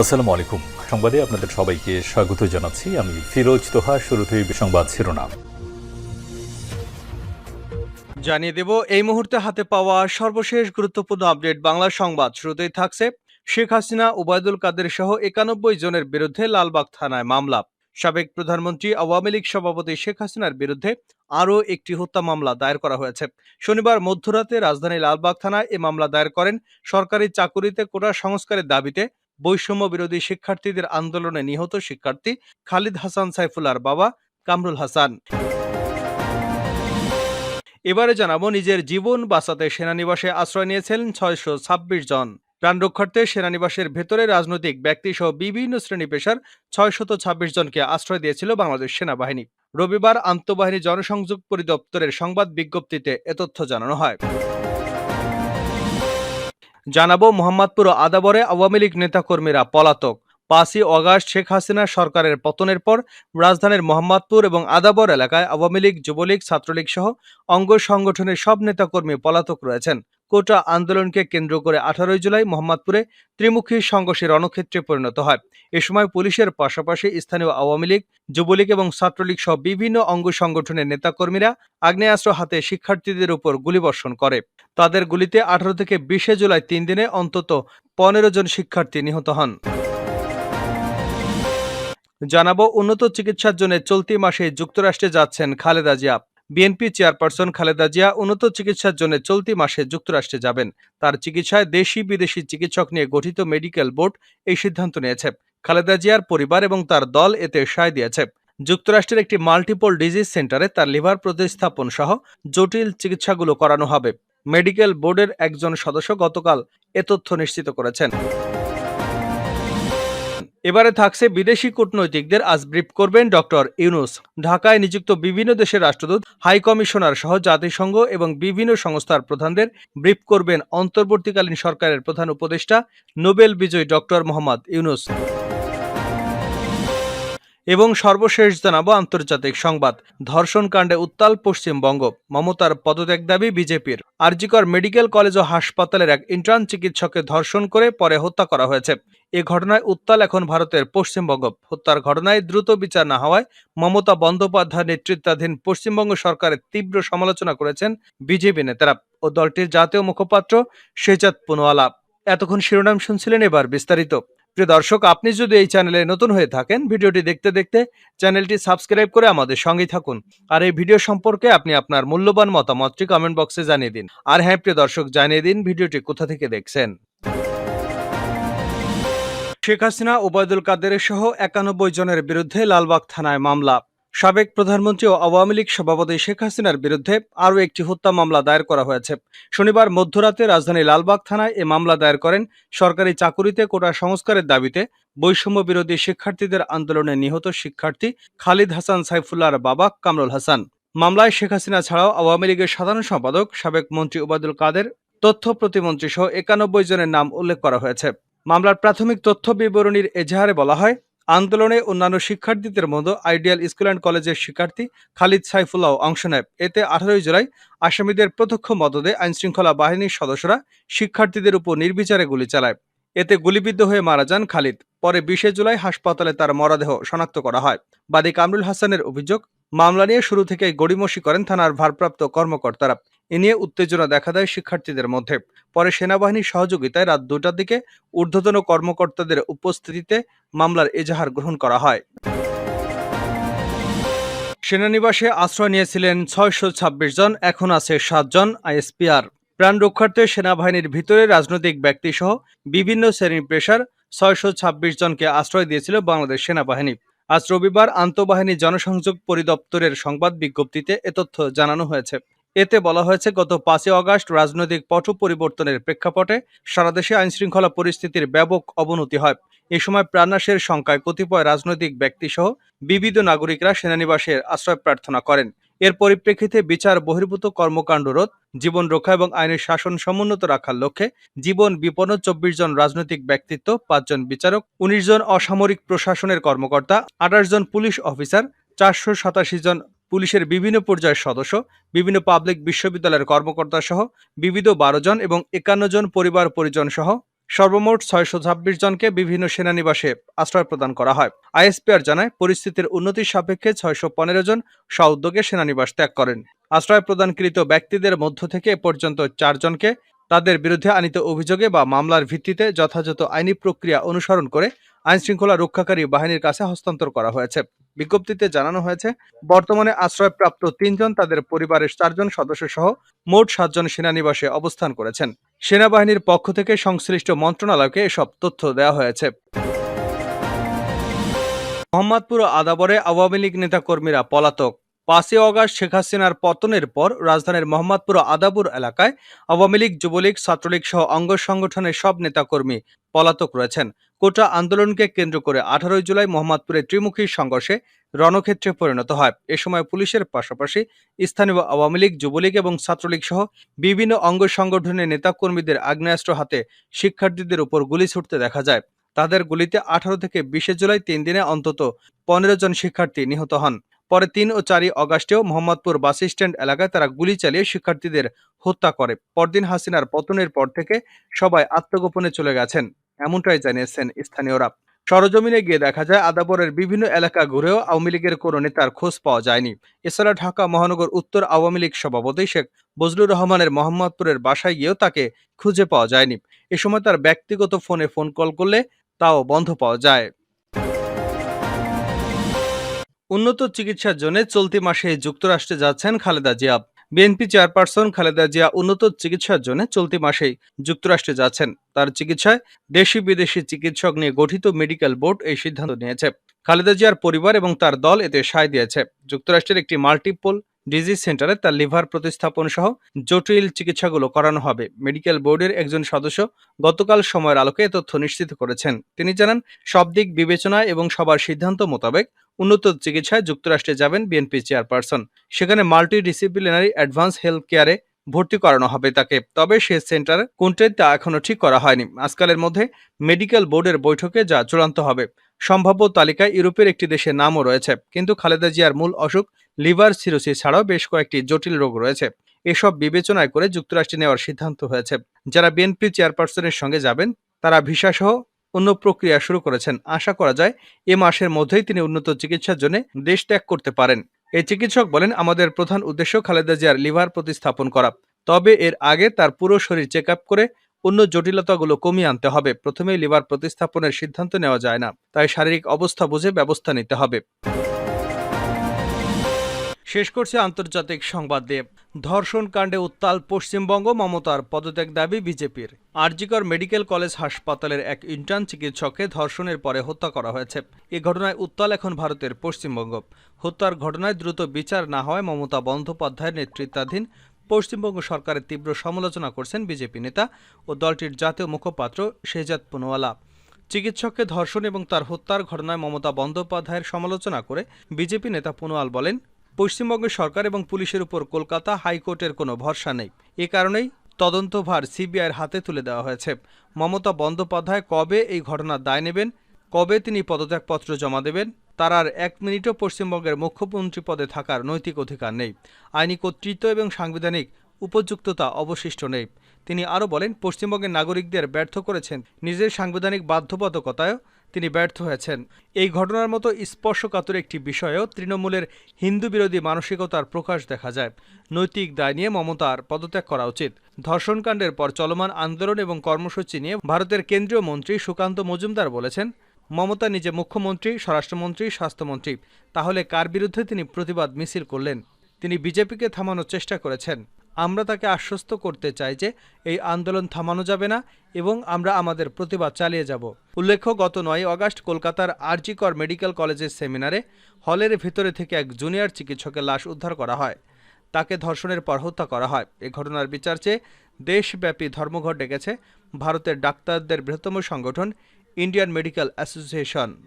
আসসালামু আলাইকুম সংবাদে আপনাদের সবাইকে স্বাগত জানাচ্ছি। আমি ফিরোজ তোহা শুরুতেই সংবাদ শিরোনাম। জানিয়ে দেব, এই মুহূর্তে হাতে পাওয়া সর্বশেষ গুরুত্বপূর্ণ আপডেট বাংলা সংবাদ শুরুতেই থাকছে। শেখ হাসিনা, ওবায়দুল কাদের সহ একানব্বই জনের বিরুদ্ধে লালবাগ থানায় মামলা। সাবেক প্রধানমন্ত্রী, আওয়ামী লীগ সভাপতি শেখ হাসিনার বিরুদ্ধে আরও একটি হত্যা মামলা দায়ের করা হয়েছে। শনিবার মধ্যরাতে রাজধানী লালবাগ থানায় এ মামলা দায়ের করেন। সরকারি চাকুরিতে কোটা সংস্কারের দাবিতে বৈষম্য বিরোধী শিক্ষার্থীদের আন্দোলনে নিহত শিক্ষার্থী খালিদ হাসান সাইফুল্লাহর বাবা কামরুল হাসান। এবারে জানাব, নিজের জীবন বাঁচাতে সেনানিবাসে আশ্রয় নিয়েছেন ছয়শো ছাব্বিশ জন। প্রাণ রক্ষার্থে সেনানিবাসের ভেতরে রাজনৈতিক ব্যক্তি সহ বিভিন্ন শ্রেণি পেশার ছয়শত ছাব্বিশ জনকে আশ্রয় দিয়েছিল বাংলাদেশ সেনাবাহিনী। রবিবার আন্তঃবাহিনী জনসংযোগ পরিদপ্তরের সংবাদ বিজ্ঞপ্তিতে এ তথ্য জানানো হয়। জানাব মোহাম্মদপুর আদাবরে আওয়ামী লীগ নেতাকর্মীরা পলাতক। পাঁচই অগাস্ট শেখ হাসিনা সরকারের পতনের পর রাজধানীর মোহাম্মদপুর এবং আদাবর এলাকায় আওয়ামী লীগ, যুবলীগ, ছাত্রলীগ সহ অঙ্গ সংগঠনের সব নেতাকর্মী পলাতক রয়েছেন। কোটা আন্দোলনকে কেন্দ্র করে আঠারোই জুলাই মোহাম্মদপুরে ত্রিমুখী সংঘর্ষের রণক্ষেত্রে পরিণত হয়। এ সময় পুলিশের পাশাপাশি স্থানীয় আওয়ামী লীগ, যুবলীগ এবং ছাত্রলীগ সহ বিভিন্ন অঙ্গ সংগঠনের নেতাকর্মীরা আগ্নেয়াস্ত্র হাতে শিক্ষার্থীদের উপর গুলিবর্ষণ করে। তাদের গুলিতে আঠারো থেকে বিশে জুলাই তিন দিনে অন্তত পনেরো জন শিক্ষার্থী নিহত হন। জানাব উন্নত চিকিৎসার জন্য চলতি মাসে যুক্তরাষ্ট্রে যাচ্ছেন খালেদা জিয়া। বিএনপি চেয়ারপারসন খালেদা জিয়া উন্নত চিকিৎসার জন্য চলতি মাসে যুক্তরাষ্ট্রে যাবেন। তার চিকিৎসায় দেশি বিদেশি চিকিৎসক নিয়ে গঠিত মেডিকেল বোর্ড এই সিদ্ধান্ত নিয়েছে। খালেদা জিয়ার পরিবার এবং তার দল এতে সায় দিয়েছে। যুক্তরাষ্ট্রের একটি মাল্টিপল ডিজিজ সেন্টারে তার লিভার প্রতিস্থাপন সহ জটিল চিকিৎসাগুলো করানো হবে। মেডিকেল বোর্ডের একজন সদস্য গতকাল এ তথ্য নিশ্চিত করেছেন। এবারে থাকছে বিদেশি কূটনৈতিকদের আজ ব্রিফ করবেন ডক্টর ইউনুস। ঢাকায় নিযুক্ত বিভিন্ন দেশের রাষ্ট্রদূত, হাই কমিশনার সহ জাতিসংঘ এবং বিভিন্ন সংস্থার প্রধানদের ব্রিফ করবেন অন্তর্বর্তীকালীন সরকারের প্রধান উপদেষ্টা, নোবেল বিজয়ী ডক্টর মোহাম্মদ ইউনুস। এবং সর্বশেষ জানাব আন্তর্জাতিক সংবাদ। ধর্ষণকাণ্ডে উত্তাল পশ্চিমবঙ্গ মমতার পদত্যাগ দাবি বিজেপির। আরজিকর মেডিকেল কলেজ ও হাসপাতালের এক ইন্টার্ন চিকিৎসককে ধর্ষণ করে পরে হত্যা করা হয়েছে। এ ঘটনায় উত্তাল এখন ভারতের পশ্চিমবঙ্গ। হত্যার ঘটনায় দ্রুত বিচার না হওয়ায় মমতা বন্দ্যোপাধ্যায় নেতৃত্বাধীন পশ্চিমবঙ্গ সরকারের তীব্র সমালোচনা করেছেন বিজেপি নেতারা ও দলটির জাতীয় মুখপাত্র শেজাদ পুনওয়ালা এতক্ষণ শিরোনাম শুনছিলেন এবার বিস্তারিত। প্রিয় দর্শক, আপনি যদি এই চ্যানেলে নতুন হয়ে থাকেন, ভিডিওটি দেখতে দেখতে চ্যানেলটি সাবস্ক্রাইব করে আমাদের সঙ্গেই থাকুন। আর এই ভিডিও সম্পর্কে আপনি আপনার মূল্যবান মতামতটি কমেন্ট বক্সে জানিয়ে দিন। আর হ্যাঁ প্রিয় দর্শক, জানিয়ে দিন ভিডিওটি কোথা থেকে দেখছেন। শেখ হাসিনা, ওবায়দুল কাদের সহ একানব্বই জনের বিরুদ্ধে লালবাগ থানায় মামলা। সাবেক প্রধানমন্ত্রী ও আওয়ামী লীগ সভাপতি শেখ হাসিনার বিরুদ্ধে আরও একটি হত্যা মামলা দায়ের করা হয়েছে। শনিবার মধ্যরাতে রাজধানী লালবাগ থানায় এ মামলা দায়ের করেন সরকারি চাকুরিতে কোটা সংস্কারের দাবিতে বৈষম্য বিরোধী শিক্ষার্থীদের আন্দোলনে নিহত শিক্ষার্থী খালিদ হাসান সাইফুল্লাহর বাবা কামরুল হাসান। মামলায় শেখ হাসিনা ছাড়াও আওয়ামী লীগের সাধারণ সম্পাদক, সাবেক মন্ত্রী ওবায়দুল কাদের, তথ্য প্রতিমন্ত্রী সহ একানব্বই জনের নাম উল্লেখ করা হয়েছে। মামলার প্রাথমিক তথ্য বিবরণীর এজাহারে বলা হয়, আন্দোলনে অন্যান্য শিক্ষার্থীদের মতো আইডিয়াল স্কুল অ্যান্ড কলেজের শিক্ষার্থী খালিদ সাইফুল্লাহ অংশ নেয়। এতে আঠারোই জুলাই আসামিদের প্রত্যক্ষ মদদে আইনশৃঙ্খলা বাহিনীর সদস্যরা শিক্ষার্থীদের উপর নির্বিচারে গুলি চালায়। এতে গুলিবিদ্ধ হয়ে মারা যান খালিদ। পরে বিশে জুলাই হাসপাতালে তার মরদেহ শনাক্ত করা হয়। বাদী কামরুল হাসানের অভিযোগ, মামলা নিয়ে শুরু থেকেই গড়িমসি করেন থানার ভারপ্রাপ্ত কর্মকর্তারা। এ নিয়ে উত্তেজনা দেখা দেয় শিক্ষার্থীদের মধ্যে। পরে সেনাবাহিনীর সহযোগিতায় রাত দুটার দিকে ঊর্ধ্বতন কর্মকর্তাদের উপস্থিতিতে মামলার এজাহার গ্রহণ করা হয়। সেনানিবাসে আশ্রয় নিয়েছিলেন ছয়শো ছাব্বিশ জন, এখন আছে সাতজন আইএসপিআর। প্রাণ রক্ষার্থে সেনাবাহিনীর ভিতরে রাজনৈতিক ব্যক্তি সহ বিভিন্ন শ্রেণির পেশার ছয়শো ছাব্বিশ জনকে আশ্রয় দিয়েছিল বাংলাদেশ সেনাবাহিনী। আজ রবিবার আন্তঃবাহিনী জনসংযোগ পরিদপ্তরের সংবাদ বিজ্ঞপ্তিতে এ তথ্য জানানো হয়েছে। এতে বলা হয়েছে, গত পাঁচই অগাস্ট রাজনৈতিক পট পরিবর্তনের প্রেক্ষাপটে সারা দেশে আইনশৃঙ্খলা পরিস্থিতির ব্যাপক অবনতি হয়। এ সময় প্রাণনাশের সংখ্যায় কতিপয় রাজনৈতিক ব্যক্তিসহ বিবিধ নাগরিকরা সেনানিবাসের আশ্রয় প্রার্থনা করেন। এর পরিপ্রেক্ষিতে বিচার বহির্ভূত কর্মকাণ্ড রোধ, জীবন রক্ষা এবং আইনের শাসন সমুন্নত রাখার লক্ষ্যে জীবন বিপন্ন চব্বিশ জন রাজনৈতিক ব্যক্তিত্ব পাঁচজন বিচারক, উনিশ জন অসামরিক প্রশাসনের কর্মকর্তা, আঠাশ জন পুলিশ অফিসার, চারশো সাতাশি জন পুলিশের বিভিন্ন পর্যায়ের সদস্য, বিভিন্ন পাবলিক বিশ্ববিদ্যালয়ের কর্মকর্তা সহ বিবিধ বারো জন এবং একান্ন জন পরিবার পরিজন সহ সর্বমোট ছয়শো ছাব্বিশ জনকে বিভিন্ন সেনানিবাসে আশ্রয় প্রদান করা হয়। আইএসপিআর জানায়, পরিস্থিতির উন্নতির সাপেক্ষে ছয়শো পনেরো জন স্বউদ্যোগে সেনানিবাস ত্যাগ করেন। আশ্রয় প্রদানকৃত ব্যক্তিদের মধ্য থেকে এ পর্যন্ত চারজনকে তাদের বিরুদ্ধে আনিত অভিযোগে বা মামলার ভিত্তিতে যথাযথ আইনি প্রক্রিয়া অনুসরণ করে আইনশৃঙ্খলা রক্ষাকারী বাহিনীর কাছে হস্তান্তর করা হয়েছে। বিজ্ঞপ্তিতে জানানো হয়েছে, বর্তমানে আশ্রয়প্রাপ্ত তিনজন, তাদের পরিবারের চারজন সদস্য সহ মোট সাতজন সেনানিবাসে অবস্থান করেছেন। সেনাবাহিনীর পক্ষ থেকে সংশ্লিষ্ট মন্ত্রণালয়কে এসব তথ্য দেওয়া হয়েছে। মোহাম্মদপুর আদাবরে আওয়ামী লীগ নেতাকর্মীরা পলাতক। পাঁচই অগাস্ট শেখ হাসিনার পতনের পর রাজধানীর মোহাম্মদপুর আদাবুর এলাকায় আওয়ামী লীগ, যুবলীগ, ছাত্রলীগ সহ অঙ্গ সংগঠনের সব নেতাকর্মী পলাতক রয়েছেন। কোটা আন্দোলনকে কেন্দ্র করে আঠারোই জুলাই মোহাম্মদপুরে ত্রিমুখী সংঘর্ষে রণক্ষেত্রে পরিণত হয়। এ সময় পুলিশের পাশাপাশি স্থানীয় আওয়ামী লীগ, যুবলীগ এবং ছাত্রলীগ সহ বিভিন্ন অঙ্গ সংগঠনের নেতাকর্মীদের আগ্নেয়াস্ত্র হাতে শিক্ষার্থীদের উপর গুলি ছুটতে দেখা যায়। তাদের গুলিতে আঠারো থেকে বিশে জুলাই তিন দিনে অন্তত পনেরো জন শিক্ষার্থী নিহত হন। পরে তিন ও চারই অগাস্টেও মোহাম্মদপুর বাস স্ট্যান্ড এলাকায় তারা গুলি চালিয়ে শিক্ষার্থীদের হত্যা করে। পরদিন হাসিনার পতনের পর থেকে সবাই আত্মগোপনে চলে গেছেন, এমনটাই জানিয়েছেন স্থানীয়রা। সরজমিনে গিয়ে দেখা যায়, আদাবরের বিভিন্ন এলাকা ঘুরেও আওয়ামী লীগের কোনো নেতার খোঁজ পাওয়া যায়নি। এছাড়া ঢাকা মহানগর উত্তর আওয়ামী লীগ সভাপতি শেখ বজলুর রহমানের মোহাম্মদপুরের বাসায় গিয়েও তাকে খুঁজে পাওয়া যায়নি। এ সময় তার ব্যক্তিগত ফোনে ফোন কল করলে তাও বন্ধ পাওয়া যায়। উন্নত চিকিৎসার জন্য চলতি মাসে যুক্তরাষ্ট্রে যাচ্ছেন খালেদা জিয়া। বিএনপি চেয়ারপারসন খালেদা জিয়া উন্নত চিকিৎসার জন্য চলতি মাসেই যুক্তরাষ্ট্রে যাচ্ছেন। তার চিকিৎসায় দেশি বিদেশি চিকিৎসক নিয়ে গঠিত মেডিকেল বোর্ড এই সিদ্ধান্ত নিয়েছে। খালেদা জিয়ার পরিবার এবং তার দল এতে সায় দিয়েছে। যুক্তরাষ্ট্রের একটি মাল্টিপল ডিজিজ সেন্টারে তার লিভার প্রতিস্থাপন সহ জটিল চিকিৎসাগুলো করানো হবে। মেডিকেল বোর্ডের একজন সদস্য গতকাল সময়ের আলোকে তথ্য নিশ্চিত করেছেন। তিনি জানান, সব দিক বিবেচনায় এবং সবার সিদ্ধান্ত মোতাবেক উন্নত চিকিৎসায় যুক্তরাষ্ট্রে যাবেন বিএনপি চেয়ারপারসন। সেখানে মাল্টি ডিসিপ্লিনারি অ্যাডভান্স হেলথ কেয়ারে ভর্তি করানো হবে তাকে। তবে সে সেন্টার কোনটাই তা এখনও ঠিক করা হয়নি। আজকালের মধ্যে মেডিকেল বোর্ডের বৈঠকে যা চূড়ান্ত হবে। সম্ভাব্য তালিকায় ইউরোপের একটি দেশের নামও রয়েছে। কিন্তু খালেদা জিয়ার মূল অসুখ লিভার সিরোসিস ছাড়াও বেশ কয়েকটি জটিল রোগ রয়েছে। এসব বিবেচনায় করে যুক্তরাষ্ট্রে নেওয়ার সিদ্ধান্ত হয়েছে। যারা বিএনপি চেয়ারপারসনের সঙ্গে যাবেন, তারা ভিসা সহ অন্য প্রক্রিয়া শুরু করেছেন। আশা করা যায় এ মাসের মধ্যেই তিনি উন্নত চিকিৎসার জন্য দেশ ত্যাগ করতে পারেন। এই চিকিৎসক বলেন, আমাদের প্রধান উদ্দেশ্য খালেদা জিয়ার লিভার প্রতিস্থাপন করা। তবে এর আগে তার পুরো শরীর চেক করে অন্য জটিলতাগুলো কমিয়ে আনতে হবে। প্রথমেই লিভার প্রতিস্থাপনের সিদ্ধান্ত নেওয়া যায় না। তাই শারীরিক অবস্থা বুঝে ব্যবস্থা নিতে হবে। শেষ করছে আন্তর্জাতিক সংবাদ দিয়ে। ধর্ষণ কাণ্ডে উত্তাল পশ্চিমবঙ্গ, মমতার পদত্যাগ দাবি বিজেপির। আরজিকর মেডিকেল কলেজ হাসপাতালের এক ইন্টার্ন চিকিৎসককে ধর্ষণের পরে হত্যা করা হয়েছে। এ ঘটনায় উত্তাল এখন ভারতের পশ্চিমবঙ্গ। হত্যার ঘটনায় দ্রুত বিচার না হওয়ায় মমতা বন্দ্যোপাধ্যায়ের নেতৃত্বাধীন পশ্চিমবঙ্গ সরকারের তীব্র সমালোচনা করছেন বিজেপি নেতা ও দলটির জাতীয় মুখপাত্র শেজাদ পুনওয়ালা। চিকিৎসককে ধর্ষণ এবং তার হত্যার ঘটনায় মমতা বন্দ্যোপাধ্যায়ের সমালোচনা করে বিজেপি নেতা পুনওয়াল বলেন পশ্চিমবঙ্গের সরকার এবং পুলিশের উপর কলকাতা হাইকোর্টের কোনো ভরসা নেই। এ কারণেই তদন্তভার সিবিআইয়ের হাতে তুলে দেওয়া হয়েছে। মমতা বন্দ্যোপাধ্যায় কবে এই ঘটনার দায় নেবেন? কবে তিনি পদত্যাগপত্র জমা দেবেন? তার আর এক মিনিটও পশ্চিমবঙ্গের মুখ্যমন্ত্রী পদে থাকার নৈতিক অধিকার নেই। আইনি কর্তৃত্ব এবং সাংবিধানিক উপযুক্ততা অবশিষ্ট নেই। তিনি আরও বলেন, পশ্চিমবঙ্গের নাগরিকদের ব্যর্থ করেছেন নিজের সাংবিধানিক বাধ্যবাধকতায়ও তিনি ব্যর্থ হয়েছেন। এই ঘটনার মতো স্পর্শকাতর একটি বিষয়েও তৃণমূলের হিন্দু বিরোধী মানসিকতার প্রকাশ দেখা যায়। নৈতিক দায় নিয়ে মমতার পদত্যাগ করা উচিত। ধর্ষণকাণ্ডের পর চলমান আন্দোলন এবং কর্মসূচি নিয়ে ভারতের কেন্দ্রীয় মন্ত্রী সুকান্ত মজুমদার বলেছেন, মমতা নিজে মুখ্যমন্ত্রী, স্বরাষ্ট্রমন্ত্রী, স্বাস্থ্যমন্ত্রী। তাহলে কার বিরুদ্ধে তিনি প্রতিবাদ মিছিল করলেন? তিনি বিজেপিকে থামানোর চেষ্টা করেছেন। আমরা তাকে আশ্বস্ত করতে চাই যে এই আন্দোলন থামানো যাবে না এবং আমরা আমাদের প্রতিবাদ চালিয়ে যাব। উল্লেখ্য, গত নয় আগস্ট কলকাতার আরজিকর মেডিকেল কলেজের সেমিনারে হলের ভেতরে থেকে এক জুনিয়র চিকিৎসকের লাশ উদ্ধার করা হয়। তাকে ধর্ষণের পর হত্যা করা হয়। এ ঘটনার বিচার চেয়ে দেশব্যাপী ধর্মঘট ডেকেছে ভারতের ডাক্তারদের বৃহত্তম সংগঠন, ইন্ডিয়ান মেডিকেল অ্যাসোসিয়েশন।